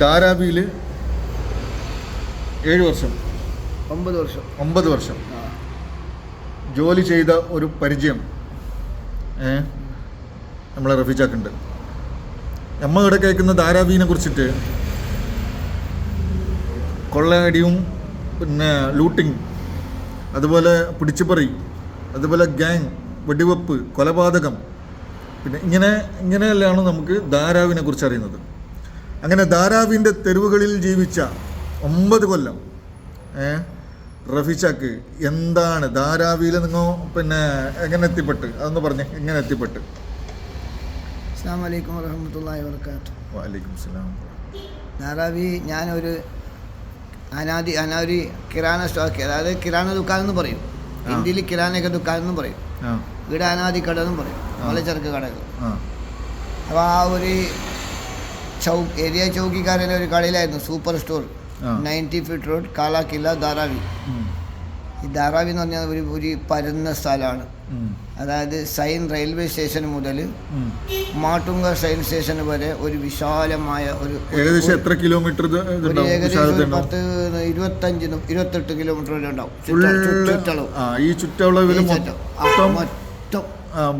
ധാരാവിയിൽ ഏഴ് വർഷം. ഒമ്പത് വർഷം. ഒമ്പത് വർഷം. ജോലി ചെയ്ത ഒരു പരിചയം നമ്മളെ റഫീജാക്കുണ്ട് നമ്മൾ ഇവിടെ കേൾക്കുന്ന ധാരാവിനെ കുറിച്ചിട്ട് കൊള്ളയടിയും പിന്നെ ലൂട്ടിങ് അതുപോലെ പിടിച്ചുപറി അതുപോലെ ഗ്യാങ് വെടിവെപ്പ് കൊലപാതകം പിന്നെ ഇങ്ങനെ ഇങ്ങനെയല്ലാണ് നമുക്ക് ധാരാവിനെ കുറിച്ച് അറിയുന്നത്. അങ്ങനെ ധാരാവിന്റെ തെരുവുകളിൽ ജീവിച്ച ഒമ്പത് കൊല്ലം റഫീച്ചാക്ക് എന്താണ് ധാരാവിയിൽ നിങ്ങൾ പിന്നെ എങ്ങനെ എത്തിപ്പെട്ട്? അതൊന്ന് പറഞ്ഞ് എങ്ങനെ എത്തിപ്പെട്ട്? അസ്സാം വലൈക്കും വർക്കാത്തു വാലൈക്കും സ്ലാം ധാരാവി ഞാനൊരു അനാദി അനാദി കിരാന സ്റ്റോക്ക് അതായത് കിരാന ദുക്കാൻ എന്ന് പറയും. ഇന്ത്യയിൽ കിരാനയൊക്കെ എന്ന് പറയും. ഇവിടെ അനാദി കട എന്നും പറയും. മലച്ചരക്ക് കടകൾ. ആ. അപ്പോൾ ആ ഒരു ചൗ ഏരിയ ചൗക്കിക്കാരന്റെ ഒരു കടയിലായിരുന്നു super store. Ninety feet road കാലാക്കില്ല Dharavi. ഈ ധാരാവി എന്ന് പറഞ്ഞാൽ ഒരു ഒരു പരന്ന സ്ഥലമാണ്. അതായത് സൈൻ റെയിൽവേ സ്റ്റേഷൻ മുതൽ. മാട്ടുങ്ക സൈൻ സ്റ്റേഷൻ വരെ ഒരു വിശാലമായ ഒരു ഏകദേശം എത്ര കിലോമീറ്റർ ഏകദേശം പത്ത് ഇരുപത്തഞ്ചിനും ഇരുപത്തെട്ട് കിലോമീറ്റർ വരെ ഉണ്ടാവും. ചുറ്റളവ്. ഈ ചുറ്റളവിൽ മൊത്തം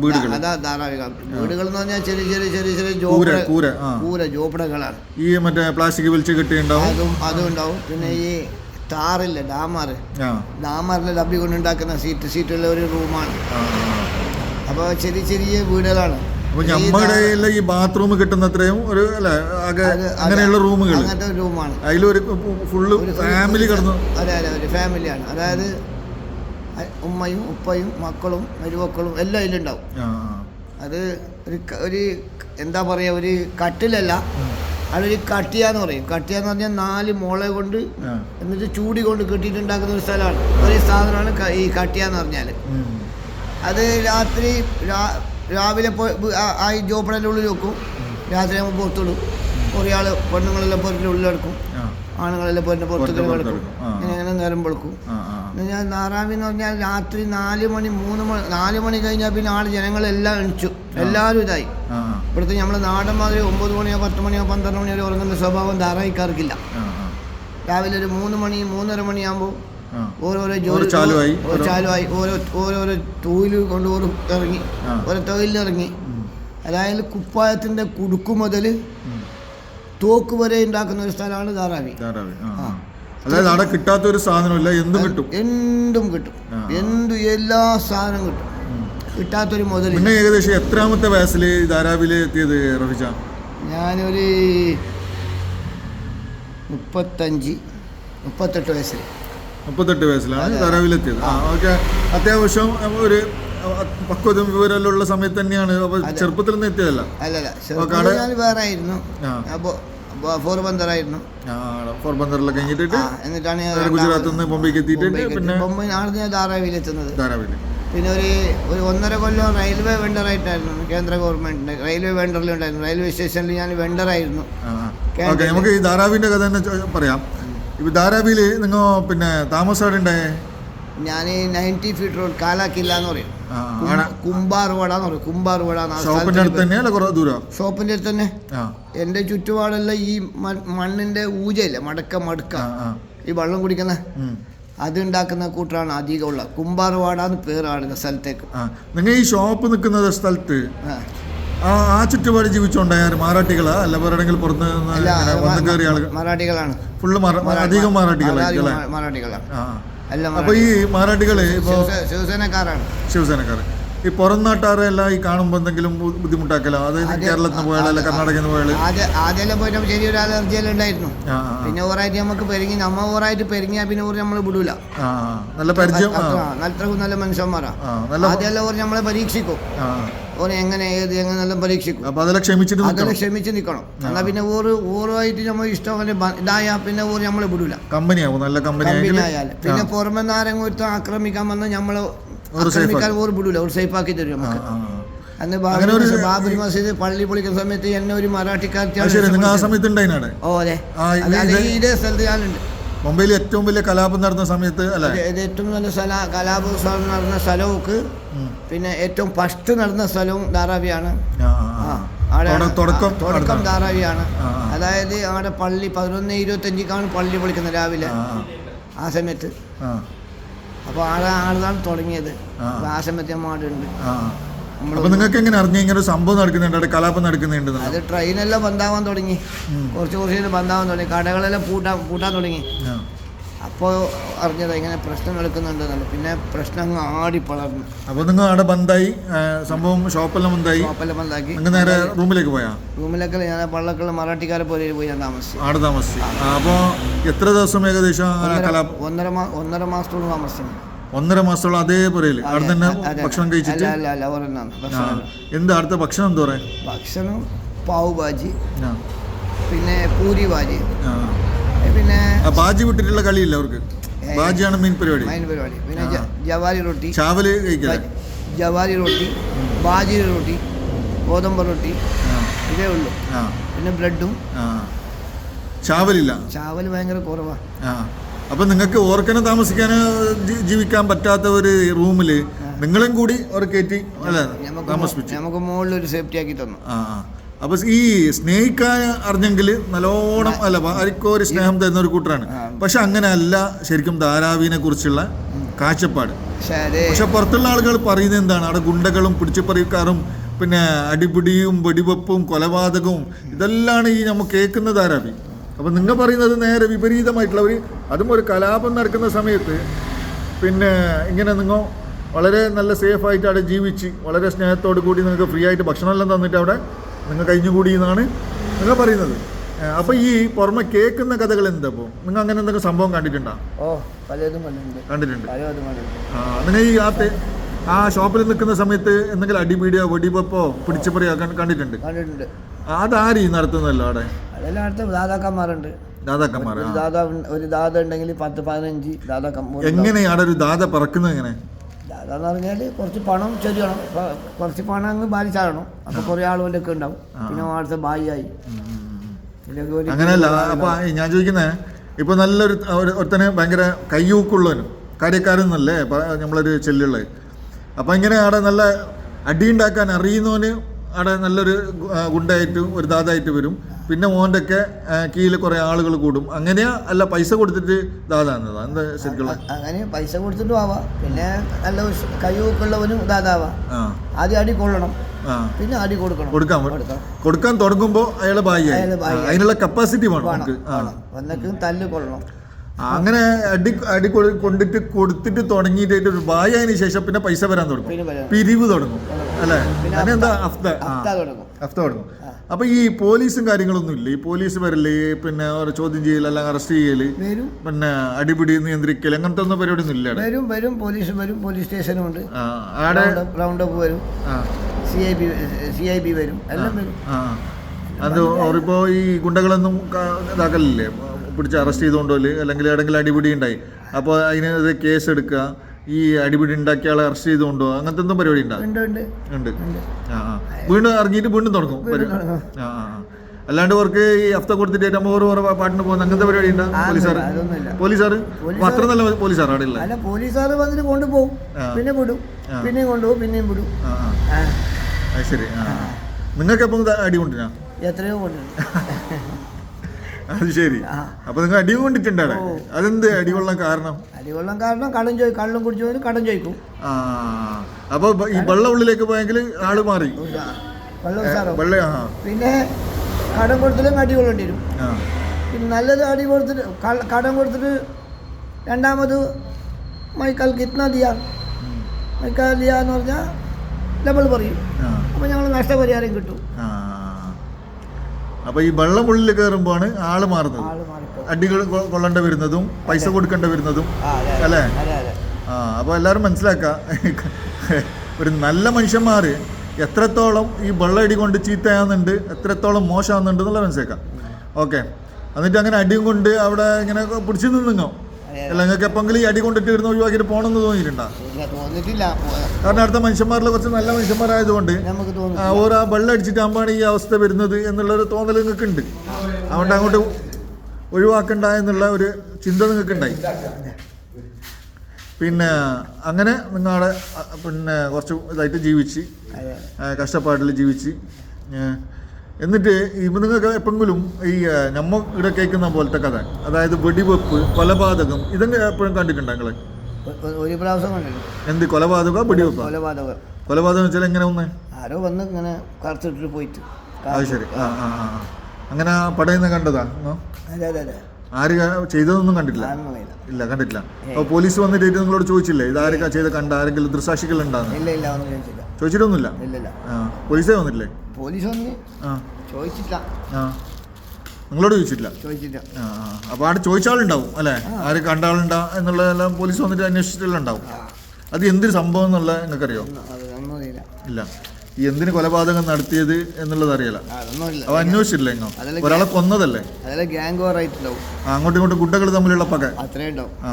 വീടുകൾ അതാ ധാരാവിക വീടുകൾ എന്ന് പറഞ്ഞാൽ ചെറിയ ചെറിയ ചെറിയ ചെറിയ കൂര കൂര കൂര ജോബടകളാണ് ഈ മറ്റേ പ്ലാസ്റ്റിക് വലിച്ച് കിട്ടിയുണ്ടാവും അതും അതും ഉണ്ടാവും. പിന്നെ ഈ താറില്ല ഡാമാർ. ഡാമാറിലെ ഡബ്ബി കൊണ്ടുണ്ടാക്കുന്ന സീറ്റ് സീറ്റുള്ള ഒരു റൂമാണ്. അപ്പോൾ ചെറിയ ചെറിയ വീടുകളാണ്. അപ്പൊ നമ്മുടെ ഈ ബാത്റൂം കിട്ടുന്ന അത്രയും ഒരു അല്ലെ അങ്ങനെയുള്ള റൂമുകൾ അങ്ങനത്തെ റൂമാണ്. അതിലൊരു ഫുള്ള് ഫാമിലി കിടന്നു അതെ അതെ ഒരു ഫാമിലിയാണ്. അതായത് ഉമ്മയും ഉപ്പയും മക്കളും മരുമക്കളും എല്ലാം അതിലുണ്ടാവും. അത് ഒരു ഒരു എന്താ പറയുക ഒരു കട്ടിലല്ല. അതൊരു കട്ടിയാന്ന് പറയും. കട്ടിയാന്ന് പറഞ്ഞാൽ നാല് മോളെ കൊണ്ട് എന്നിട്ട് ചൂടി കൊണ്ട് കെട്ടിയിട്ടുണ്ടാക്കുന്ന ഒരു സ്ഥലമാണ്. ഒരു സാധനമാണ് ഈ കട്ടിയാന്ന് പറഞ്ഞാൽ അത് രാത്രി രാവിലെ പോയി ആ- ജോപ്പടന്റെ ഉള്ളിൽ വെക്കും. രാത്രി നമ്മൾ പുറത്തിടും ആൾ പെണ്ണുങ്ങളെല്ലാം പുറത്തിന്റെ ഉള്ളിലെടുക്കും. ആണുങ്ങളെല്ലാം പുറത്തിന്റെ പുറത്തേക്ക് പുറത്ത് കിടക്കും ഇങ്ങനെ നേരം വെളുക്കും. ഞാൻ നാറാവി എന്ന് പറഞ്ഞാൽ രാത്രി നാല് മണി മൂന്ന് മണി നാല് മണി കഴിഞ്ഞാൽ പിന്നെ ആൾ ജനങ്ങളെല്ലാം എണിച്ചു. എല്ലാവരും ഇതായി. ഇവിടുത്തെ നമ്മൾ നാടൻ മാതിരി ഒമ്പത് മണിയോ പത്ത് മണിയോ പന്ത്രണ്ട് മണിയോ ഉറങ്ങുന്ന സ്വഭാവം ആ രാവിലെ ഒരു മൂന്ന് മണി മൂന്നര മണിയാകുമ്പോൾ ഓരോരോ ഓരോ ജോലി ചാലുവായി, ഓരോ ഓരോ- ചാലുവായി. ഓരോ ഓരോരോ തൊഴിൽ കൊണ്ട് ഓരോ ഇറങ്ങി ഓരോ തൊഴിലിറങ്ങി. അതായത് കുപ്പായത്തിന്റെ കുടുക്കു മുതൽ. തോക്ക് വരെ ഉണ്ടാക്കുന്ന ഒരു സ്ഥലമാണ് ധാരാവി. ധാരാവി. ആ. അതായത് അവിടെ കിട്ടാത്ത ഒരു സാധനമില്ല എന്തും കിട്ടും. എന്തും കിട്ടും. എന്തും എല്ലാ സാധനവും കിട്ടും. കിട്ടാത്തൊരു മുതൽ പിന്നെ ഏകദേശം എത്രാമത്തെ വയസ്സിൽ ധാരാവിൽ എത്തിയത് റഫിച്ച? ഞാനൊരു മുപ്പത്തഞ്ച് മുപ്പത്തെട്ട് വയസ്സിൽ മുപ്പത്തെട്ട് വയസ്സിലാണ് എത്തിയത്. ആ ഓക്കെ. അത്യാവശ്യം ഒരു പക്വതും വിവരമെല്ലാം ഉള്ള സമയത്ത് തന്നെയാണ്. ചെറുപ്പത്തിൽ നിന്ന് എത്തിയതല്ല. അല്ലല്ല. വേറെ ആയിരുന്നു. അപ്പോൾ ആ പോർബന്തറിലൊക്കെ കഴിഞ്ഞിട്ട് എന്നിട്ടാണ് ഗുജറാത്തിൽ നിന്ന് ബോംബെക്ക് എത്തിയിട്ട് പിന്നെ. ബോംബെ ആണ് ധാരാവിയിൽ എത്തുന്നത്. ധാരാവിയിൽ. പിന്നെ ഒരു ഒരു ഒന്നര കൊല്ലം റെയിൽവേ വെണ്ടറായിട്ടായിരുന്നു കേന്ദ്ര ഗവൺമെന്റിന്റെ റെയിൽവേ വെണ്ടറിലുണ്ടായിരുന്നു റെയിൽവേ സ്റ്റേഷനിൽ ഞാൻ വെണ്ടറായിരുന്നു. നമുക്ക് ഈ ധാരാവിന്റെ കഥ തന്നെ പറയാം. ഇപ്പൊ ധാരാവിയിൽ നിങ്ങൾ പിന്നെ താമസം എവിടെ ഉണ്ടായേ ഞാൻ നയന്റി ഫീറ്റ് റോഡ് കാലാക്കില്ല എന്ന് പറയും. കുമ്പാർവട എന്ന് പറയും. കുമ്പാർവട ഷോപ്പിന്റെ അടുത്ത് തന്നെയല്ല കുറെ ദൂരം? ഷോപ്പിന്റെ അടുത്ത് തന്നെ. എന്റെ ചുറ്റുപാടെല്ലാം ഈ മണ്ണിന്റെ ഊജയില്ലേ? മടക്ക മടക്ക. ഈ വെള്ളം കുടിക്കുന്ന? അതുണ്ടാക്കുന്ന അത് ഉണ്ടാക്കുന്ന ഉള്ള കുമ്പാർവാട എന്ന് പേരാണ് സ്ഥലത്തേക്ക്. നിങ്ങൾ ഈ ഷോപ്പ് നിൽക്കുന്ന സ്ഥലത്ത് ആ. ചുറ്റുപാട് ജീവിച്ചോണ്ടായ മറാഠികളാ. അല്ല വേറെ പുറത്ത് വന്ന് കയറിയ ആളുകൾ. മറാഠികളാണ്. ഫുള്ള് അധികം മറാഠികളാണ്. അധികം മറാഠികളാണ് അപ്പൊ ഈ മറാഠികൾ ഇപ്പോ ശിവസേനക്കാരാണ്. ശിവസേനക്കാർ ഈ പുറം നാട്ടാരെ എല്ലാം ഈ കാണുമ്പോൾ എന്തെങ്കിലും ബുദ്ധിമുട്ടാക്കലോ? അതായത് കേരളത്തിൽ നിന്ന് പോയാലോ കർണാടകയിൽ നിന്ന് പോയാൽ? ആദ്യം ആദ്യമെല്ലാം പോയിട്ട് ചെറിയൊരു അലർജിയെല്ലാം ഉണ്ടായിരുന്നു. ആ ആ, പിന്നെ ഓറായിട്ട് നമുക്ക് പെരുങ്ങി നമ്മ ഓറായിട്ട് പെരുങ്ങിയാൽ പിന്നെ ഓർ നമ്മൾ വിടൂല. നല്ല പരിചയം നല്ല നല്ല മനുഷ്യന്മാരാ. ആദ്യമെല്ലാം ഓർ നമ്മളെ പരീക്ഷിക്കും. ഓർ എങ്ങനെ ഏത് എങ്ങനെ എല്ലാം പരീക്ഷിക്കും. അപ്പൊ അതെല്ലാം ക്ഷമിച്ചിട്ട് അതെല്ലാം ക്ഷമിച്ച് നിൽക്കണം. എന്നാൽ പിന്നെ ഓറ് ഓറുമായിട്ട് നമ്മൾ ഇഷ്ടം അങ്ങനെ ഇതായാൽ പിന്നെ ഓർ നമ്മളെ വിടൂല. കമ്പനിയാവും നല്ല കമ്പനി ആയാലും പിന്നെ പുറമെ ആരെങ്കിലും ഒരുത്തം ആക്രമിക്കാൻ വന്നാൽ നമ്മൾ ഒരു safe ആക്രമിക്കാൻ ഓർ വിടൂല. ഒരു സേഫ് ആക്കി തരും നമുക്ക്. അന്ന് ബാബരി മസ്ജിദ് പള്ളി പൊളിക്കുന്ന സമയത്ത് എന്നെ ഒരു ഉണ്ടായിനാടെ ഓ അതെ. ഇത് സ്ഥലത്ത് ഞാനുണ്ട്. മുംബൈയിൽ ഏറ്റവും വലിയ കലാപം നടന്ന സമയത്ത് അല്ലെ? ഏറ്റവും നല്ല കലാപം നടന്ന സ്ഥലവും ഉം. പിന്നെ ഏറ്റവും ഫസ്റ്റ് നടന്ന സ്ഥലവും ധാരാവിയാണ്. തുടക്കം ധാരാവിയാണ്. അതായത് അവിടെ പള്ളി പതിനൊന്ന് ഇരുപത്തഞ്ചിക്കാണ് പള്ളി പൊളിക്കുന്നത് രാവിലെ. ആ സമയത്ത്. അപ്പൊ അപ്പോൾ ആടെ ആളാണ് തുടങ്ങിയത്. ആ. സമയത്ത് അപ്പൊ നിങ്ങൾക്ക് എങ്ങനെ അറിഞ്ഞ ഇങ്ങനെ ഒരു സംഭവം നടക്കുന്നുണ്ട് കലാപം നടക്കുന്നുണ്ട് അത് ട്രെയിനെല്ലാം ബന്ധാവാൻ തുടങ്ങി. കുറച്ച് കുറച്ച് ബന്ധാവാൻ തുടങ്ങി. കടകളെല്ലാം പൂട്ടാൻ പൂട്ടാൻ തുടങ്ങി. അപ്പോൾ അറിഞ്ഞത് ഇങ്ങനെ പ്രശ്നം നടക്കുന്നുണ്ടെന്നുള്ളത് പിന്നെ പ്രശ്നം അങ്ങ് ആടി പളർന്നു അപ്പോൾ നിങ്ങൾ അവിടെ ബന്ധായി. സംഭവം ഷോപ്പെല്ലാം ബന്ധായി. ഷോപ്പെല്ലാം ബന്ധാക്കി. നിങ്ങൾ നേരെ റൂമിലേക്ക് പോയാ? റൂമിലേക്ക് ഞാൻ പള്ളക്കുള്ള മറാഠിക്കാരെ പോലെ പോയി ഞാൻ താമസിച്ചു. ആടെ താമസിച്ചു. അപ്പോൾ എത്ര ദിവസം ഏകദേശം ഒന്നര- ഒന്നര മാസത്തോളം താമസിച്ചു. ഒന്നര മാസത്തോളം അതേപോലെ അവിടെ തന്നെ. ഭക്ഷണം കഴിച്ചിട്ട്? എന്ത് അടുത്ത ഭക്ഷണം എന്താ പറയാ? ഭക്ഷണം പാവ് ഭാജി. പിന്നെ പൂരി ഭാജി. ആ. പിന്നെ ബാജി വിട്ടിട്ടുള്ള കളിയില്ല അവർക്ക്? ബാജിയാണ് മെയിൻ പരിപാടി. മൈൻ പരിപാടി. പിന്നെ ജവാരി റൊട്ടി. ചാവൽ കഴിക്കില്ല? ജവാരി റൊട്ടി ബാജി റൊട്ടി ഗോതമ്പ് റൊട്ടി ഇതേ ഉള്ളൂ. പിന്നെ ബ്രെഡും ആ. ചാവലില്ല? ചാവൽ ഭയങ്കര കുറവാണ് അപ്പൊ നിങ്ങൾക്ക് ഓർക്കനെ താമസിക്കാൻ ജീവിക്കാൻ പറ്റാത്ത ഒരു റൂമിൽ നിങ്ങളും കൂടി അവർ കയറ്റി താമസിപ്പിച്ചു. നമുക്ക് മുകളിൽ ഒരു സേഫ്റ്റി ആക്കി തന്നു. ആ. അപ്പൊ ഈ സ്നേഹിക്കാൻ അറിഞ്ഞെങ്കിൽ നല്ലോണം അല്ല ആർക്കോ ഒരു സ്നേഹം തരുന്ന ഒരു കൂട്ടരാണ്. ആ. പക്ഷെ അങ്ങനെ അല്ല ശരിക്കും ധാരാവിനെ കുറിച്ചുള്ള കാഴ്ചപ്പാട്. പക്ഷെ പുറത്തുള്ള ആളുകൾ പറയുന്നത് എന്താണ്? അവിടെ ഗുണ്ടകളും പിടിച്ചുപറിക്കാറും പിന്നെ അടിപിടിയും വെടിവെപ്പും കൊലപാതകവും ഇതെല്ലാം ഈ നമ്മൾ കേൾക്കുന്ന ധാരാവി. അപ്പൊ നിങ്ങൾ പറയുന്നത് നേരെ വിപരീതമായിട്ടുള്ള ഒരു അതും ഒരു കലാപം നടക്കുന്ന സമയത്ത് പിന്നെ ഇങ്ങനെ നിങ്ങൾ വളരെ നല്ല സേഫ് ആയിട്ട് അവിടെ ജീവിച്ച് വളരെ സ്നേഹത്തോടു കൂടി നിങ്ങൾക്ക് ഫ്രീ ആയിട്ട് ഭക്ഷണമെല്ലാം തന്നിട്ട് അവിടെ നിങ്ങൾ കഴിഞ്ഞുകൂടി എന്നാണ് നിങ്ങൾ പറയുന്നത്. അപ്പൊ ഈ പുറമെ കേൾക്കുന്ന കഥകൾ എന്താ നിങ്ങൾ അങ്ങനെ എന്തെങ്കിലും സംഭവം കണ്ടിട്ടുണ്ടോ? ഓ പലതും കണ്ടിട്ടുണ്ട്. കണ്ടിട്ടുണ്ട്. പലതും കണ്ടിട്ടുണ്ട്. ആ, നിങ്ങൾ ഈ ആ തെ- ആ ഷോപ്പിൽ നിൽക്കുന്ന സമയത്ത് എന്തെങ്കിലും അടിപീടിയോ വെടിവെപ്പോ പിടിച്ചപ്പറിയോ കണ്ടിട്ടുണ്ട്? കണ്ടിട്ടുണ്ട്. അതാര് ഈ നടത്തുന്നല്ലോ അവിടെ? അതെല്ലാം അടുത്ത ദാതാക്കന്മാരുണ്ട്. ദാതാക്കന്മാർ ഒരു ദാദ ഉണ്ടെങ്കിൽ പത്ത് പതിനഞ്ച് ദാതാക്കന്മാർ എങ്ങനെയാണ് ഒരു ദാത പറക്കുന്നത് എങ്ങനെ എന്ന് പറഞ്ഞാൽ കുറച്ച് പണം ചെറിയണം കുറച്ച് പണം അങ്ങ് ബാലിച്ചാകണം അപ്പോൾ കുറേ ആളുകളൊക്കെ ഉണ്ടാവും. പിന്നെ അടുത്ത ബായിയായി. അങ്ങനെയല്ല അപ്പൊ ഞാൻ ചോദിക്കുന്നേ ഇപ്പൊ നല്ലൊരു ഒരുത്തനെ ഭയങ്കര കയ്യൂക്കുള്ളവനും കാര്യക്കാരൻ എന്നല്ലേ നമ്മളൊരു ചെല്ലുള്ളത് അപ്പൊ ഇങ്ങനെ അവിടെ നല്ല അടിയുണ്ടാക്കാൻ അറിയുന്നവന് അവിടെ നല്ലൊരു ഗുണ്ടായിട്ട് ഒരു ദാതായിട്ട് വരും? പിന്നെ മോന്റെ ഒക്കെ കീഴിൽ കുറെ ആളുകൾ കൂടും. അങ്ങനെയാ അല്ല പൈസ കൊടുത്തിട്ട് ദാതാന്നതാ എന്താ ശരിക്കുള്ള അങ്ങനെ പൈസ കൊടുത്തിട്ടും ആവാം പിന്നെ നല്ല കഴിവുള്ളവനും ദാതാവാം. ആദ്യം അടി കൊള്ളണം. പിന്നെ അടി കൊടുക്കണം. കൊടുക്കാൻ കൊടുക്കാൻ തുടങ്ങുമ്പോൾ അയാളെ ഭാഗ്യമായി അയാൾ അതിനുള്ള കപ്പാസിറ്റി വേണം നമുക്ക്. തല്ല് കൊള്ളണം. അങ്ങനെ അടി അടി കൊണ്ടിട്ട് കൊടുത്തിട്ട് തുടങ്ങിയിട്ട് ഒരു ബായതിന് ശേഷം പിന്നെ പൈസ വരാൻ തുടങ്ങും. പിരിവ് തുടങ്ങും. അല്ലേ? അതിനെന്താ അഫ്ത അഫ്ത തുടങ്ങും. അപ്പൊ ഈ പോലീസും കാര്യങ്ങളൊന്നും ഇല്ല? ഈ പോലീസ് വരൽ പിന്നെ ചോദ്യം ചെയ്യൽ അല്ലെങ്കിൽ അറസ്റ്റ് ചെയ്യൽ പിന്നെ അടിപിടി നിയന്ത്രിക്കൽ അങ്ങനത്തെ ഒന്നും പരിപാടി ഒന്നും ഇല്ല വരും വരും. പോലീസ് വരും. പോലീസ് സ്റ്റേഷനും ഉണ്ട്. റൗണ്ട് അപ്പ് വരും. C I B C I B വരും. എല്ലാം വരും. അത് ഈ ഗുണ്ടകളൊന്നും ഇതാക്കലില്ലേ? പിടിച്ച് അറസ്റ്റ് ചെയ്തുകൊണ്ടോൽ അല്ലെങ്കിൽ എവിടെങ്കിലും അടിപിടി ഉണ്ടായി. അപ്പോൾ അതിനെതിരെ കേസ് എടുക്കുക. ഈ അടിപിടി ഉണ്ടാക്കിയ ആളെ അറസ്റ്റ് ചെയ്തുകൊണ്ടോ അങ്ങനത്തെ എന്തും പരിപാടി ഉണ്ടാകും ഉണ്ട് ആ ആ. വീണ്ടും ഇറങ്ങിയിട്ട് വീണ്ടും തുടങ്ങും. ആ ആ. അല്ലാണ്ട് അവർക്ക് ഈ അഫ്ത കൊടുത്തിട്ട് നമ്മൾ ഓരോ ഓരോ പാട്ടിന് പോകുന്ന അങ്ങനത്തെ പരിപാടി ഉണ്ടോ? ആ, പോലീസാർ പോലീസാർ അത്ര നല്ല പോലീസാർ അവിടെ ഇല്ല. അല്ല പോലീസുകാർ വന്നിട്ട് കൊണ്ടുപോകും പിന്നെ വിടും. പിന്നെയും കൊണ്ടുപോകും പിന്നെയും വിടും. അത് ശരി. നിങ്ങൾക്ക് എപ്പം അടി കൊണ്ടിനാ എത്രയോ കൊണ്ടുണ്ട് അത് ശരി. അപ്പൊ നിങ്ങൾ അടി കൊണ്ടിട്ടുണ്ട് അതെന്ത് അടികൊള്ളാൻ കാരണം? അടികൊള്ളാൻ കാരണം കടം ചോദി കള്ളും കുടിച്ചു കടം ചോദിക്കും. ആ. അപ്പൊ ഈ വെള്ളം ഉള്ളിലേക്ക് പോയെങ്കിൽ ആൾ മാറി. പിന്നെ കടം കൊടുത്തിട്ടും അടി കൊള്ളേണ്ടി വരും. പിന്നെ നല്ലത് അടി കൊടുത്തിട്ട് കടം കൊടുത്തിട്ട് രണ്ടാമത് മൈക്കാൽ കിത്ന ദിയാ. മൈക്കാൽ ദിയ എന്ന് പറഞ്ഞാൽ നമ്മൾ പറയും അപ്പോൾ ഞങ്ങൾ നഷ്ടപരിഹാരം കിട്ടും. അപ്പൊ ഈ വെള്ളം ഉള്ളിൽ കയറുമ്പോഴാണ് ആൾ മാറുന്നത്. അടികൾ കൊള്ളേണ്ട വരുന്നതും പൈസ കൊടുക്കേണ്ട വരുന്നതും അല്ലേ? ആ അപ്പൊ എല്ലാവരും മനസ്സിലാക്കുക ഒരു നല്ല മനുഷ്യന്മാർ എത്രത്തോളം ഈ വെള്ളമടി കൊണ്ട് ചീത്തയാകുന്നുണ്ട് എത്രത്തോളം മോശമാകുന്നുണ്ട് എന്നുള്ള മനസ്സിലാക്കാം. ഓക്കെ. എന്നിട്ട് അങ്ങനെ അടിയും കൊണ്ട് അവിടെ ഇങ്ങനെ പിടിച്ചു നിന്നുങ്ങോ. അല്ല നിങ്ങൾക്ക് എപ്പെങ്കിലും ഈ അടി കൊണ്ടിട്ട് ഇരുന്ന് ഒഴിവാക്കിയിട്ട് പോണെന്ന് തോന്നിയിട്ടുണ്ടോ? ഇല്ല, തോന്നിട്ടില്ല കാരണം അടുത്ത മനുഷ്യന്മാരിൽ കുറച്ച് നല്ല മനുഷ്യന്മാരായതുകൊണ്ട് നമുക്ക് തോന്നി ആ, ഓരോ ആ വെള്ളം അടിച്ചിട്ടാകുമ്പോഴാണ് ഈ അവസ്ഥ വരുന്നത് എന്നുള്ളൊരു തോന്നൽ നിങ്ങൾക്ക് ഉണ്ട് അതുകൊണ്ട് അങ്ങോട്ട് ഒഴിവാക്കണ്ട എന്നുള്ള ഒരു ചിന്ത നിങ്ങൾക്ക് ഉണ്ടായി പിന്നെ അങ്ങനെ നിങ്ങളുടെ പിന്നെ കുറച്ച് ഇതായിട്ട് ജീവിച്ച് അതെ. ആ, കഷ്ടപ്പാടിൽ ജീവിച്ച് എന്നിട്ട് നിങ്ങൾക്ക് എപ്പെങ്കിലും ഈ നമ്മ ഇവിടെ കേൾക്കുന്ന പോലത്തെ കഥ അതായത് വെടിവെപ്പ് കൊലപാതകം ഇതൊക്കെ എപ്പോഴും കണ്ടിട്ടുണ്ടോ നിങ്ങൾ ഒരു പ്രാവശ്യം എന്ത് കൊലപാതക വെടിവെപ്പ്? കൊലപാതകം. കൊലപാതകം വെച്ചാൽ എങ്ങനെ ഒന്ന് ആരോ വന്ന് ഇങ്ങനെ കറുത്തിട്ടിട്ട് പോയിട്ട്. അത് ശരി. ആ ആ. അങ്ങനെ പടയുന്ന കണ്ടതാ? അതെ അതെ അതെ. ആര് ചെയ്തതൊന്നും കണ്ടിട്ടില്ല? ഇല്ല കണ്ടിട്ടില്ല. അപ്പോൾ പോലീസ് വന്നിട്ട് നിങ്ങളോട് ചോദിച്ചില്ലേ? ഇത് ആരൊക്കെ ചെയ്ത് കണ്ട ആരെങ്കിലും ദൃസാക്ഷികൾ ഉണ്ടാകുന്നു ചോദിച്ചിട്ടൊന്നുമില്ല? പോലീസേ വന്നിട്ടില്ലേ? പോലീസ് വന്ന് ആ. ചോദിച്ചില്ല നിങ്ങളോട് ചോദിച്ചിട്ടില്ല? ചോദിച്ചില്ല ആ അപ്പോൾ അവിടെ ചോദിച്ച ആളുണ്ടാവും അല്ലേ ആര് കണ്ട ആളുണ്ടാ എന്നുള്ളതെല്ലാം പോലീസ് വന്നിട്ട് അന്വേഷിച്ചിട്ടെല്ലാം ഉണ്ടാവും. അത് എന്തൊരു സംഭവം എന്നുള്ള നിങ്ങൾക്കറിയോ? ഇല്ല. ഈ എന്തിന് കൊലപാതകം നടത്തിയത് എന്നുള്ളത് അറിയില്ല. അവ അന്വേഷിച്ചില്ലേ എങ്ങോ ഒരാളെ കൊന്നതല്ലേ? ഗ്യാങ് അങ്ങോട്ടും ഇങ്ങോട്ടും ഗുണ്ടകൾ തമ്മിലുള്ള പക. അത്രേ ഉണ്ടാവും. ആ.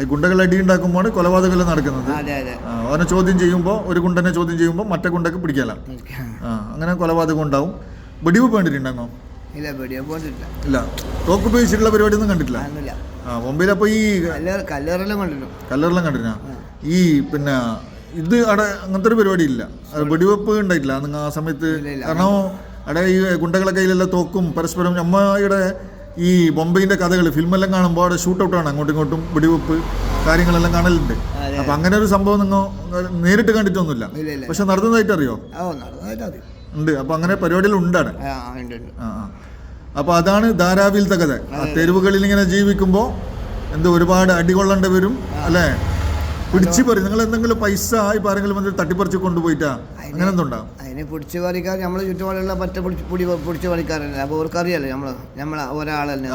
ഈ ഗുണ്ടകൾ അടി ഉണ്ടാക്കുമ്പോൾ കൊലപാതകം നടക്കുന്നത് അവനെ ചോദ്യം ചെയ്യുമ്പോൾ ഒരു ഗുണ്ടനെ ചോദ്യം ചെയ്യുമ്പോൾ മറ്റേ ഗുണ്ടക്ക് പിടിക്കല. ആ അങ്ങനെ കൊലപാതകം ഉണ്ടാവും. വെടിവെപ്പ് കണ്ടിട്ടുണ്ടെന്നോ ഇല്ല ഇല്ല. തോക്ക് ഉപയോഗിച്ചിട്ടുള്ള പരിപാടിയൊന്നും കണ്ടിട്ടില്ല? അതൊന്നുമില്ല ആ ബൊമ്പയിൽ അപ്പോൾ ഈ കല്ലേറ് കല്ലേറെല്ലാം കല്ലറെല്ലാം കണ്ടിരുന്ന? ഈ പിന്നെ ഇത് അവിടെ അങ്ങനത്തെ ഒരു പരിപാടി ഇല്ല വെടിവെപ്പ് ഉണ്ടായിട്ടില്ല. നിങ്ങൾ ആ സമയത്ത് കാരണം അവിടെ ഈ ഗുണ്ടകളെ കയ്യിലെല്ലാം തോക്കും പരസ്പരം നമ്മയുടെ ഈ ബൊംബെയിന്റെ കഥകൾ ഫിലിമെല്ലാം കാണുമ്പോൾ അവിടെ ഷൂട്ട് ഔട്ടാണ് അങ്ങോട്ടും ഇങ്ങോട്ടും വെടിവെപ്പ് കാര്യങ്ങളെല്ലാം കാണലുണ്ട്. അപ്പൊ അങ്ങനെ ഒരു സംഭവം നിങ്ങൾ നേരിട്ട് കണ്ടിട്ടൊന്നുമില്ല. പക്ഷെ നടന്നതായിട്ട് അറിയോ ഉണ്ട്. അപ്പം അങ്ങനെ പരിപാടികൾ ഉണ്ടാണ്. ആ ഉണ്ട് ഉണ്ട്. ആ ആ. അപ്പോൾ അതാണ് ധാരാവിയിലത്തെ കഥ. ആ തെരുവുകളിൽ ഇങ്ങനെ ജീവിക്കുമ്പോൾ എന്ത് ഒരുപാട് അടികൊള്ളേണ്ടി വരും അല്ലേ? പിടിച്ചു പറയും നിങ്ങൾ എന്തെങ്കിലും പൈസ ആയി ആരെങ്കിലും വന്നിട്ട് തട്ടിപ്പറിച്ച് കൊണ്ടുപോയിട്ടാ? അങ്ങനെ എന്തുണ്ടാവും അതിനെ പിടിച്ചു പറിക്കാൻ നമ്മളെ ചുറ്റുപാടുള്ള പറ്റ പിടിച്ച് പിടി പിടിച്ചു പറിക്കാറല്ലേ? അപ്പോൾ അവർക്കറിയാലോ നമ്മൾ നമ്മളെ ഒരാളല്ലേ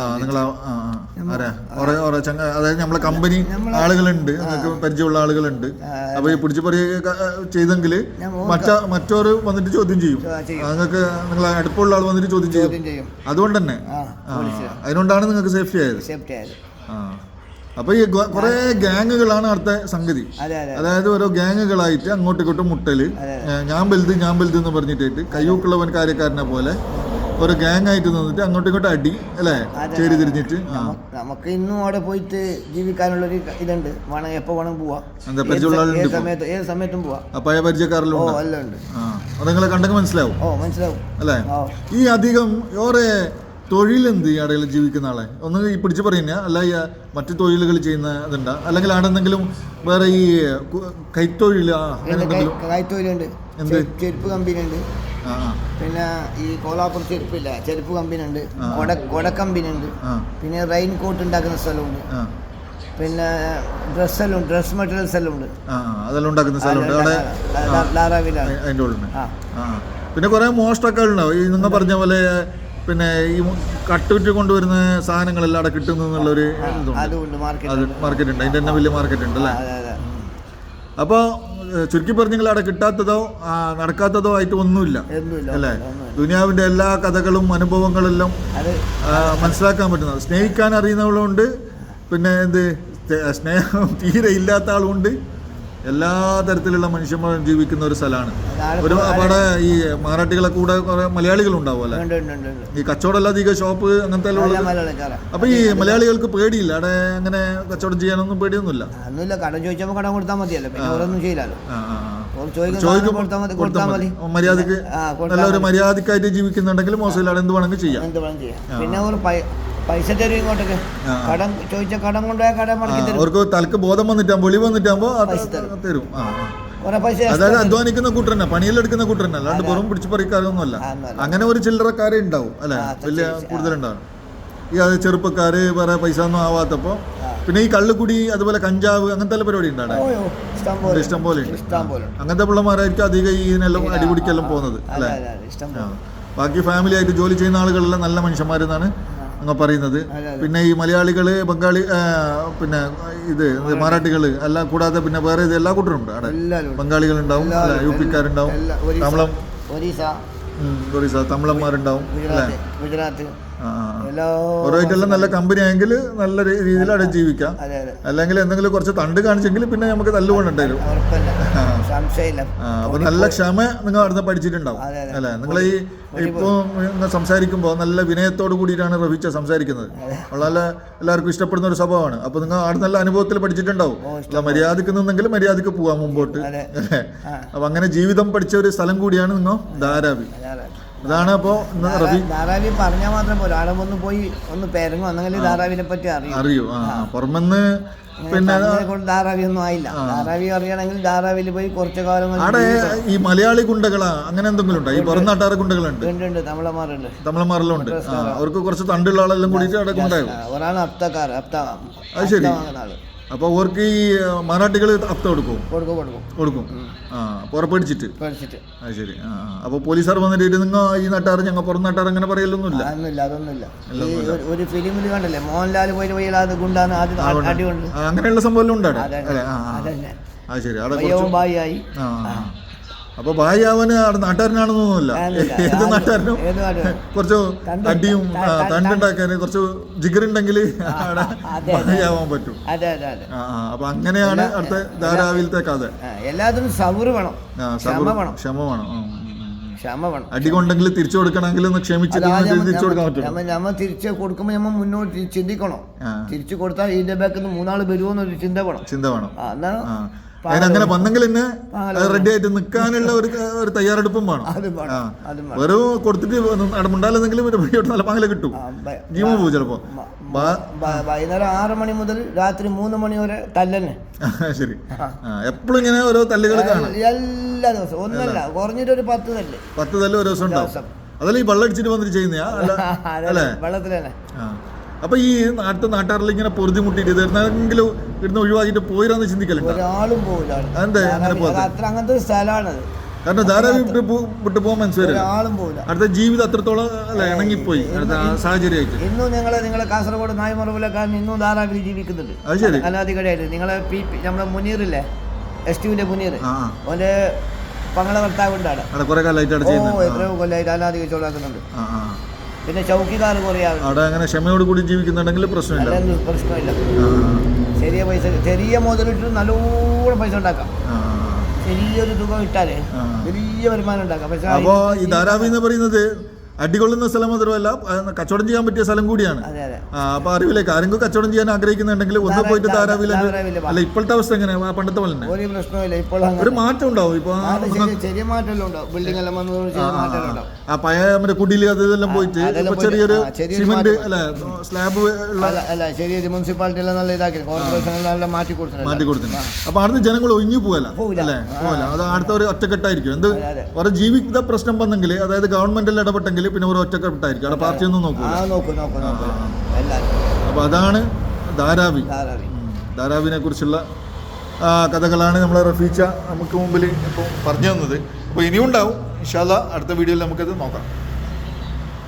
ചങ്ങ അതായത് നമ്മളെ കമ്പനി ആളുകളുണ്ട്. പരിചയമുള്ള ആളുകളുണ്ട്. അപ്പൊ ഈ പിടിച്ചു പറി ചെയ്തെങ്കിൽ മറ്റോർ മറ്റ മറ്റൊരു വന്നിട്ട് ചോദ്യം ചെയ്യും. നിങ്ങൾക്ക് നിങ്ങൾ അടുപ്പുള്ള ആൾ വന്നിട്ട് ചോദ്യം ചെയ്യും. അതുകൊണ്ട് തന്നെ അതിനോണ്ടാണ് നിങ്ങൾക്ക് സേഫ്റ്റി ആയത്. സേഫ്റ്റി ആയത്. ആ. അപ്പോൾ ഈ കുറെ ഗാങ്ങുകളാണ് അടുത്ത സംഗതി. അതെ അതെ അതായത് ഓരോ ഗാങ്ങുകളായിട്ട് അങ്ങോട്ടും ഇങ്ങോട്ടും മുട്ടൽ ഞാൻ വലുത് ഞാൻ വലുത് എന്ന് പറഞ്ഞിട്ട് കയ്യൂക്കുള്ളവൻ കാര്യക്കാരനെ പോലെ ഒരു ഗാങ് ആയിട്ട് നിന്നിട്ട് അങ്ങോട്ടും ഇങ്ങോട്ടും അടി അല്ലേ? ചേരി തിരിഞ്ഞിട്ട് നമുക്ക് ഇന്നും അവിടെ പോയിട്ട് ജീവിക്കാനുള്ളൊരു ഇതുണ്ട്. വേണം എപ്പോ വേണം പോവാം. ഏത് സമയത്ത് ഏത് സമയത്തും പോവാം. പഴയ പരിചയക്കാരെല്ലാം ഉണ്ട്? അത് നിങ്ങളെ കണ്ടെങ്കിൽ മനസ്സിലാവും? ഓ മനസ്സിലാവും. അല്ലേ? ഈ അധികം ഓരോ തൊഴിലെന്ത് ഈ അടയിൽ ജീവിക്കുന്ന ആളെ? ഒന്ന് ഈ പിടിച്ചു പറയുന്ന. അല്ല ഈ മറ്റു തൊഴിലുകൾ ചെയ്യുന്ന ഇതുണ്ട? അല്ലെങ്കിൽ അവിടെ എന്തെങ്കിലും വേറെ ഈ കൈത്തൊഴിൽ അങ്ങനെ എന്തെങ്കിലും? കൈത്തൊഴിലുണ്ട്. എന്ത്? ചെരുപ്പ് കമ്പനി ഉണ്ട് പിന്നെ ഈ കോലാപ്പുർ ചെരുപ്പില്ല ചെരുപ്പ് കമ്പനി ഉണ്ട് കൊട കൊട കമ്പനി ഉണ്ട് പിന്നെ റെയിൻ കോട്ട് ഉണ്ടാക്കുന്ന സ്ഥലമുണ്ട്. പിന്നെ ഡ്രസ്സെല്ലാം ഉണ്ട് ഡ്രസ് മെറ്റീരിയൽസ് എല്ലാം ഉണ്ട് അതെല്ലാം ഉണ്ടാക്കുന്ന സ്ഥലമുണ്ട്. അവിടെ ധാരാവിലാണ് അതിന്റെ ഉള്ളിൽ പിന്നെ കുറേ മോഷ്ടൊക്കെ ഉണ്ടാവും. ഈ നിങ്ങൾ പറഞ്ഞ പോലെ പിന്നെ ഈ കട്ടുവിറ്റ് കൊണ്ടുവരുന്ന സാധനങ്ങളെല്ലാം അവിടെ കിട്ടുന്നു എന്നുള്ളൊരു ഇതുണ്ട്. മാർക്കറ്റ് ഉണ്ട് അതിന്റെ തന്നെ വലിയ മാർക്കറ്റ് ഉണ്ട് അല്ലേ? അപ്പോൾ ചുരുക്കി പറഞ്ഞെങ്കിൽ അവിടെ കിട്ടാത്തതോ നടക്കാത്തതോ ആയിട്ട് ഒന്നുമില്ല. ഒന്നുമില്ല അല്ലേ? ദുനിയാവിന്റെ എല്ലാ കഥകളും അനുഭവങ്ങളെല്ലാം മനസ്സിലാക്കാൻ പറ്റുന്നത്. സ്നേഹിക്കാൻ അറിയുന്നവളുണ്ട് പിന്നെ എന്ത് സ്നേഹം തീരെ ഇല്ലാത്ത ആളുമുണ്ട് എല്ലാ തരത്തിലുള്ള മനുഷ്യന്മാരും ജീവിക്കുന്ന ഒരു സ്ഥലമാണ്. ഒരു അവിടെ ഈ മറാഠികളെ കൂടെ കുറെ മലയാളികളുണ്ടാവും അല്ലേ ഈ ഉണ്ട് ഈ ഷോപ്പ് അങ്ങനത്തെ അപ്പൊ ഈ മലയാളികൾക്ക് പേടിയില്ല? അവിടെ അങ്ങനെ കച്ചവടം ചെയ്യാനൊന്നും പേടിയൊന്നുമില്ല? അതൊന്നുമില്ല കടം ചോദിച്ചപ്പോൾ കടം കൊടുത്താൽ മതിയല്ലോ. പിന്നെ ചെയ്യില്ലല്ലോ. മതി മര്യാദയ്ക്ക് നല്ലൊരു മര്യാദക്കായിട്ട് ജീവിക്കുന്നുണ്ടെങ്കിൽ മോശമില്ലാതെ എന്ത് വേണമെങ്കിൽ ചെയ്യാം. എന്ത് വേണമെങ്കിലും ചെയ്യാം. പിന്നെ പൈസ തരും ഇങ്ങോട്ടേക്ക്? കടം ചോദിച്ച കടം കൊണ്ടുപോയ കടം മടക്കി തരും. അവർക്ക് തലക്ക് ബോധം വന്നിട്ടാകുമ്പോൾ വെളി വന്നിട്ടാകുമ്പോൾ പൈസ തരും. ആ. കുറെ പൈസ അതായത് അധ്വാനിക്കുന്ന കൂട്ടരന്നെ പണിയിലെടുക്കുന്ന കൂട്ടരന്നെ അല്ലാണ്ട് വെറും പിടിച്ചു പറിക്കാരൊന്നുമല്ല അങ്ങനെ ഒരു ചില്ലറക്കാരെ ഉണ്ടാവും അല്ലെ? വലിയ. കൂടുതലുണ്ടാവും. ഈ അത് ചെറുപ്പക്കാര് വേറെ പൈസ ഒന്നും ആവാത്തപ്പോ പിന്നെ ഈ കള്ളുകുടി അതുപോലെ കഞ്ചാവ് അങ്ങനത്തെ പരിപാടി ഉണ്ടാവും ഇഷ്ടം പോലെ. അങ്ങനത്തെ പിള്ളമാരായിരിക്കും അധികം ഈ ഇതിനെല്ലാം അടിപിടിക്കെല്ലാം പോകുന്നത് അല്ലെ ബാക്കി ഫാമിലി ആയിട്ട് ജോലി ചെയ്യുന്ന ആളുകളെല്ലാം നല്ല മനുഷ്യന്മാരെന്നാണ് പറയുന്നത്. പിന്നെ ഈ മലയാളികൾ ബംഗാളി പിന്നെ ഇത് മറാഠികൾ എല്ലാം കൂടാതെ പിന്നെ വേറെ ഇത് എല്ലാ കൂട്ടരുണ്ട് അവിടെ. ബംഗാളികൾ ഉണ്ട്. ഉണ്ടാവും യു പിക്കാരുണ്ടാവും തമിളം. ഒറീസ. തമിഴന്മാരുണ്ടാവും അല്ലേ? ഗുജറാത്ത്. ഓരോയിട്ടെല്ലാം നല്ല കമ്പനി ആയെങ്കിൽ നല്ല രീതിയിൽ അവിടെ ജീവിക്കാം. അല്ലെങ്കിൽ എന്തെങ്കിലും കുറച്ച് തണ്ട് കാണിച്ചെങ്കിൽ പിന്നെ നമുക്ക് തല്ലുകൊണ്ടുണ്ടായിരുന്നു അപ്പൊ നല്ല ക്ഷമ നിങ്ങൾ അവിടുന്ന് പഠിച്ചിട്ടുണ്ടാവും. അല്ലെ? നിങ്ങൾ ഈ ഇപ്പോ സംസാരിക്കുമ്പോൾ നല്ല വിനയത്തോട് കൂടിയിട്ടാണ് റഫീച്ച സംസാരിക്കുന്നത്. വളരെ എല്ലാവർക്കും ഇഷ്ടപ്പെടുന്ന ഒരു സ്വഭാവമാണ്. അപ്പൊ നിങ്ങൾ അവിടെ നല്ല അനുഭവത്തിൽ പഠിച്ചിട്ടുണ്ടാവും. അല്ല മര്യാദയ്ക്ക് നിന്നെങ്കിൽ മര്യാദയ്ക്ക് പോവാം മുമ്പോട്ട്. അപ്പൊ അങ്ങനെ ജീവിതം പഠിച്ച ഒരു സ്ഥലം കൂടിയാണ് നിങ്ങൾ ധാരാവി. അതാണ് അപ്പോൾ റഫി ധാരാവി പറഞ്ഞാൽ മാത്രം പോലും. ആടെ ഒന്ന് പോയി ഒന്ന് പേരങ്ങോ എന്നെങ്കിൽ ധാരാവിനെ പറ്റി അറിയും. അറിയൂ. ആ. പുറമെന്ന് പിന്നെ ധാരാവി ഒന്നും ആയില്ല. ധാരാവി അറിയണമെങ്കിൽ ധാരാവിയിൽ പോയി കുറച്ച് കാലം അവിടെ ഈ മലയാളി കുണ്ടകളാ അങ്ങനെ എന്തെങ്കിലും ഉണ്ടോ? ഈ പുറം കുണ്ടകളുണ്ട് ഗുണ്ടകളുണ്ട്. ഉണ്ട് തമിഴന്മാരുണ്ട് തമിഴന്മാരെല്ലാം അവർക്ക് കുറച്ച് തണ്ടുള്ള ആളെല്ലാം കൂടിയിട്ട് അവിടെ കൊണ്ടാകും ആ, അപ്തക്കാർ അപ്ത അത് ശരി. അപ്പോൾ അവർക്ക് ഈ മറാഠികൾ അത്ത കൊടുക്കും കൊടുക്കും. കൊടുക്കും. കൊടുക്കും ആ പുറപ്പെടുച്ചിട്ട് പേടിച്ചിട്ട്. അത് ശരി. ആ അപ്പോൾ പോലീസുകാർ വന്നിട്ട് നിങ്ങൾ ഈ നാട്ടുകാർ ഞങ്ങൾ പുറം നാട്ടുകാർ അങ്ങനെ പറയലൊന്നുമില്ല? അതൊന്നുമില്ല അതൊന്നുമില്ല. ഈ ഒരു- ഒരു ഫിലിമിൽ കണ്ടല്ലേ മോഹൻലാൽ പോയി അത് ഗുണ്ടാന്ന് ആദ്യം അങ്ങനെയുള്ള സംഭവം ഉണ്ട് അവിടെ അതന്നെ. ആ ആ. അതന്നെ. ആ ശരി. അവിടെ ബായിയായി ആ. ആ. അപ്പൊ ഭാര്യ അവന് നാട്ടുകാരനാണെന്നൊന്നുമില്ല. ഏത് നാട്ടുകാരനും കുറച്ച് അടിയും തണ്ടുണ്ടാക്കാൻ കുറച്ച് ജിഗറുണ്ടെങ്കിൽ അവിടെ ആവാൻ പറ്റും. അപ്പൊ അങ്ങനെയാണ് അടുത്ത ധാരാവിലത്തെ കഥ. എല്ലാത്തിനും സൗറ് വേണം. ക്ഷമ വേണം ക്ഷമ വേണം. ഉം, ഉം, ഉം. ക്ഷമ വേണം. അടി കൊണ്ടെങ്കിൽ തിരിച്ചു കൊടുക്കണമെങ്കിൽ ഒന്ന് ക്ഷമിച്ചിട്ട് തിരിച്ചു കൊടുക്കാൻ പറ്റും നമ്മ നമ്മ തിരിച്ച് കൊടുക്കുമ്പോൾ നമ്മൾ മുന്നോട്ട് ചിന്തിക്കണം. തിരിച്ചു കൊടുത്താൽ ഇതിന്റെ ബാക്കിൽ നിന്ന് മൂന്നാൾ വരുമോന്നൊരു ചിന്ത വേണം. ചിന്ത വേണം. ആ എന്നാ ആ. അതിനങ്ങനെ വന്നെങ്കിൽ തന്നെ റെഡി ആയിട്ട് നിൽക്കാനുള്ള ഒരു ഒരു തയ്യാറെടുപ്പും വേണം. വെറും കൊടുത്തിട്ട് അടമുണ്ടാലെന്നെങ്കിലും ഒരു വഴിയോട്ട് നല്ല പാങ്ങല കിട്ടും. ജീവ പോകും ചിലപ്പോ. വൈകുന്നേരം ആറ് മണി മുതൽ രാത്രി മൂന്ന് മണി വരെ തല്ലന്നെ. ശരി. എപ്പോഴും ഇങ്ങനെ ഓരോ തല്ലുകൾ കാണാം. എല്ലാ ദിവസവും. ഒന്നല്ല കുറഞ്ഞിട്ട് ഒരു പത്ത് തല്ല്. പത്ത് തല്ല് ഒരു ദിവസം ഉണ്ടാവും. അതല്ല ഈ വെള്ളം അടിച്ചിട്ട് വന്നിട്ട് ചെയ്യുന്നയാ അല്ല. വെള്ളത്തിൽ തന്നെ ആ അപ്പൊ ഈ നാട്ടു നാട്ടുകാരിൽ ഇങ്ങനെ പൊറുതി മുട്ടിയിട്ട് ഇത് എന്നെങ്കിലും ഇവിടുന്ന് ഒഴിവാക്കിയിട്ട് പോയിരാന്ന് ചിന്തിക്കലുണ്ട്? ഒരാളും പോകില്ല അതെന്താ അങ്ങനെ അത്ര അങ്ങനത്തെ ഒരു സ്ഥലമാണത് കാരണം ധാരാളം വിട്ട് വിട്ട് പോകാൻ മനസ്സിലായി ഒരാളും പോകില്ല അടുത്ത ജീവിതം അത്രത്തോളം അല്ല ഇണങ്ങിപ്പോയി. അടുത്ത സാഹചര്യമായിട്ട്. ഇന്നും നിങ്ങൾ നിങ്ങളെ കാസർഗോഡ് നായ്മറവിലക്കാരൻ ഇന്നും ധാരാവിൽ ജീവിക്കുന്നുണ്ട്. അത് ശരി. അനാദികടയായിട്ട് നിങ്ങളെ പി പി നമ്മുടെ മുനീറില്ലേ? എസ് ടിവിന്റെ മുനീർ. ഓന്റെ പങ്ങളെ ഭർത്താവ് ഉണ്ടാണ് ഓ എത്രയോ കൊല്ലമായിട്ട് അനാദിക ചോളാക്കുന്നുണ്ട് പിന്നെ ചൗക്കിദാർ കുറേ അവിടെ അങ്ങനെ ക്ഷമയോട് കൂടി ജീവിക്കുന്നുണ്ടെങ്കിൽ പ്രശ്നമില്ല. പ്രശ്നമില്ല. ചെറിയ പൈസ ചെറിയ മുതലിട്ട് നല്ലോണം പൈസ ഉണ്ടാക്കാം. ചെറിയൊരു തുക ഇട്ടാലേ വലിയ വരുമാനം ഉണ്ടാക്കാം. പക്ഷെ അപ്പോ ഈ ധാരാവി എന്ന് പറയുന്നത് അടികൊള്ളുന്ന സ്ഥലം മാത്രമല്ല കച്ചവടം ചെയ്യാൻ പറ്റിയ സ്ഥലം കൂടിയാണ്. അപ്പൊ അറിവിലേക്ക് ആരെങ്കിലും കച്ചവടം ചെയ്യാൻ ആഗ്രഹിക്കുന്നുണ്ടെങ്കിൽ ഒന്ന് പോയിട്ട് ധാരാ- ധാരാവില അല്ല ഇപ്പോഴത്തെ അവസ്ഥ എങ്ങനെയാ? പണ്ടത്തെ പോലെ തന്നെ. ഒരു പ്രശ്നമില്ല ഇപ്പോൾ ഒരു മാറ്റം ഉണ്ടാവും. ഇപ്പൊ ചെറിയ ആ പഴയ മറ്റേ കുടിയിൽ അത് ഇതെല്ലാം പോയിട്ട് ചെറിയൊരു സിമെന്റ്. അല്ല സ്ലാബ് അല്ല മുനിസിപ്പാലിറ്റി എല്ലാം നല്ല ഇതാക്കി. കോർപ്പറേഷൻ എല്ലാം മാറ്റി കൊടുത്തു മാറ്റി അപ്പൊ അവിടുന്ന് ജനങ്ങൾ ഒഴിഞ്ഞു പോകല പോവില്ല. അല്ലേ? അത് അടുത്ത ഒരു ഒറ്റക്കെട്ടായിരിക്കും. എന്ത് അതെ. ജീവിത പ്രശ്നം വന്നെങ്കിൽ അതായത് ഗവൺമെന്റിൽ ഇടപെട്ടെങ്കിൽ പിന്നെ ഒരു ഒറ്റക്കെട്ടായിരിക്കും അവിടെ പാർട്ടി ഒന്നും നോക്കും ആ നോക്കൂ നോക്കൂ നോക്കൂ. എല്ലാവരും അപ്പൊ അതാണ് ധാരാവി. ധാരാവി. ധാരാവിനെ കുറിച്ചുള്ള കഥകളാണ് നമ്മളെ റഫീച്ച നമുക്ക് മുമ്പിൽ ഇപ്പോൾ പറഞ്ഞു തന്നത്. അപ്പോൾ ഇനിയുണ്ടാവും ഇൻഷാല്ല അടുത്ത വീഡിയോയിൽ നമുക്കത് നോക്കാം.